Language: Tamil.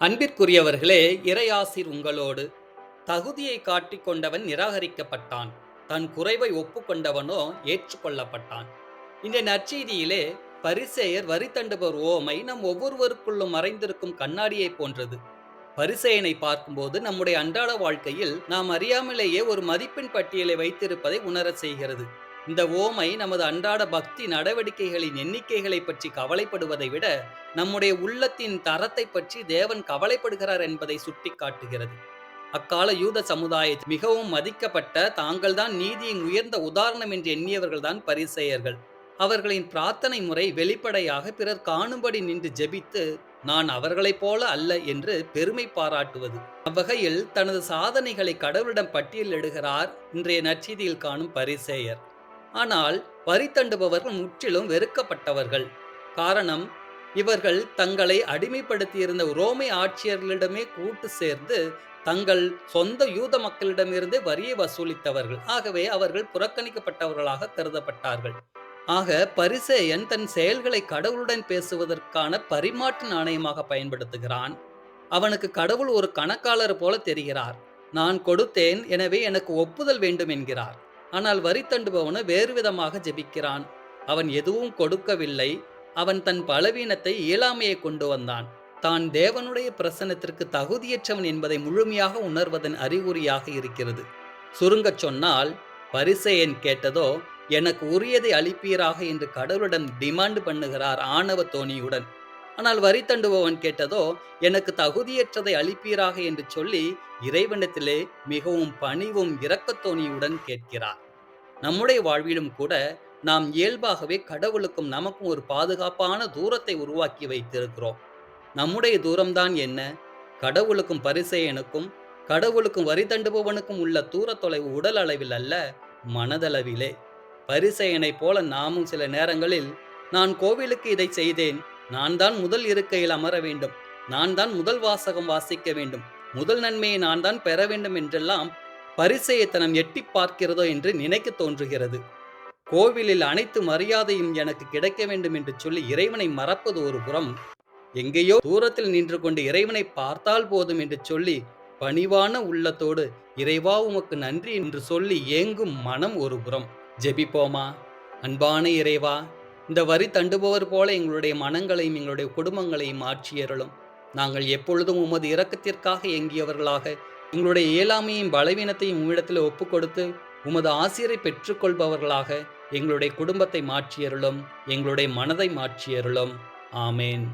அன்பிற்குரியவர்களே இறையாசிர் உங்களோடு தகுதியை காட்டிக் கொண்டவன் நிராகரிக்கப்பட்டான். தன் குறைவை ஒப்புக்கொண்டவனோ ஏற்றுக்கொள்ளப்பட்டான். இந்த நற்செய்தியிலே பரிசேயர் வரி தண்டுபவர் ஓமை நம் ஒவ்வொருவருக்குள்ளும் மறைந்திருக்கும் கண்ணாடியை போன்றது. பரிசேயனை பார்க்கும்போது நம்முடைய அன்றாட வாழ்க்கையில் நாம் அறியாமலேயே ஒரு மதிப்பெண் பட்டியலை வைத்திருப்பதை உணரச் செய்கிறது. இந்த ஓமை நமது அன்றாட பக்தி நடவடிக்கைகளின் எண்ணிக்கைகளை பற்றி கவலைப்படுவதை விட நம்முடைய உள்ளத்தின் தரத்தை பற்றி தேவன் கவலைப்படுகிறார் என்பதை சுட்டிக்காட்டுகிறது. அக்கால யூத சமுதாயத்தில் மிகவும் மதிக்கப்பட்ட தாங்கள்தான் நீதியின் உயர்ந்த உதாரணம் என்று எண்ணியவர்கள்தான் பரிசேயர்கள். அவர்களின் பிரார்த்தனை முறை வெளிப்படையாக பிறர் காணும்படி நின்று ஜெபித்து நான் அவர்களைப் போல அல்ல என்று பெருமை பாராட்டுவது. அவ்வகையில் தனது சாதனைகளை கடவுளிடம் பட்டியலிடுகிறார் இன்றைய நற்செய்தியில் காணும் பரிசேயர். ஆனால் வரி தண்டுபவர்கள் முற்றிலும் வெறுக்கப்பட்டவர்கள். காரணம் இவர்கள் தங்களை அடிமைப்படுத்தியிருந்த உரோமை ஆட்சியர்களிடமே கூட்டு சேர்ந்து தங்கள் சொந்த யூத மக்களிடமிருந்து வரியை வசூலித்தவர்கள். ஆகவே அவர்கள் புறக்கணிக்கப்பட்டவர்களாக கருதப்பட்டார்கள். ஆக பரிசேயன் தன் செயல்களை கடவுளுடன் பேசுவதற்கான பரிமாற்று நாணயமாக பயன்படுத்துகிறான். அவனுக்கு கடவுள் ஒரு கணக்காளர் போல தெரிகிறார். நான் கொடுத்தேன் எனவே எனக்கு ஒப்புதல் வேண்டும் என்கிறார். ஆனால் வரி தண்டுபவனு வேறு விதமாக ஜெபிக்கிறான். அவன் எதுவும் கொடுக்கவில்லை. அவன் தன் பலவீனத்தை இயலாமையை கொண்டு வந்தான். தான் தேவனுடைய பிரசனத்திற்கு தகுதியற்றவன் என்பதை முழுமையாக உணர்வதன் அறிகுறியாக இருக்கிறது. சுருங்கச் சொன்னால் பரிசேயன் கேட்டதோ எனக்கு உரியதை அளிப்பீராக என்று கடவுளிடம் டிமாண்ட் பண்ணுகிறார் ஆணவ தோணியுடன். ஆனால் வரி தண்டுபவன் கேட்டதோ எனக்கு தகுதியற்றதை அளிப்பீராக என்று சொல்லி இறைவனத்திலே மிகவும் பணிவும் இரக்கத்தோணியுடன் கேட்கிறார். நம்முடைய வாழ்விலும் கூட நாம் இயல்பாகவே கடவுளுக்கும் நமக்கும் ஒரு பாதுகாப்பான தூரத்தை உருவாக்கி வைத்திருக்கிறோம். நம்முடைய தூரம்தான் என்ன? கடவுளுக்கும் பரிசெயனுக்கும் கடவுளுக்கும் வரி தண்டுபவனுக்கும் உள்ள தூர தொலைவு உடல் அளவில் அல்ல மனதளவிலே. பரிசெயனைப் போல நாமும் சில நேரங்களில் நான் கோவிலுக்கு இதை செய்தேன் நான் தான் முதல் இருக்கையில் அமர வேண்டும் நான் தான் முதல் வாசகம் வாசிக்க வேண்டும் முதல் நன்மையை நான் தான் பெற வேண்டும் என்றெல்லாம் பரிசெயத்தனம் எட்டி பார்க்கிறதோ என்று நினைக்க தோன்றுகிறது. கோவிலில் அனைத்து மரியாதையும் எனக்கு கிடைக்க வேண்டும் என்று சொல்லி இறைவனை மறப்பது ஒரு புறம். எங்கேயோ தூரத்தில் நின்று கொண்டு இறைவனை பார்த்தால் போதும் என்று சொல்லி பணிவான உள்ளத்தோடு இறைவா உமக்கு நன்றி என்று சொல்லி ஏங்கும் மனம் ஒரு புறம். ஜெபிப்போமா? அன்பான இறைவா இந்த வரி தண்டுபவர் போல எங்களுடைய மனங்களையும் எங்களுடைய குடும்பங்களையும் மாற்றியறலும் நாங்கள் எப்பொழுதும் உமது இரக்கத்திற்காக எங்கியவர்களாக எங்களுடைய இயலாமையும் பலவீனத்தையும் உம்மிடத்தில் ஒப்பு கொடுத்து உமது ஆசிரியரை பெற்றுக்கொள்பவர்களாக எங்களுடைய குடும்பத்தை மாற்றியருளும் எங்களுடைய மனதை மாற்றியருளும். ஆமேன்.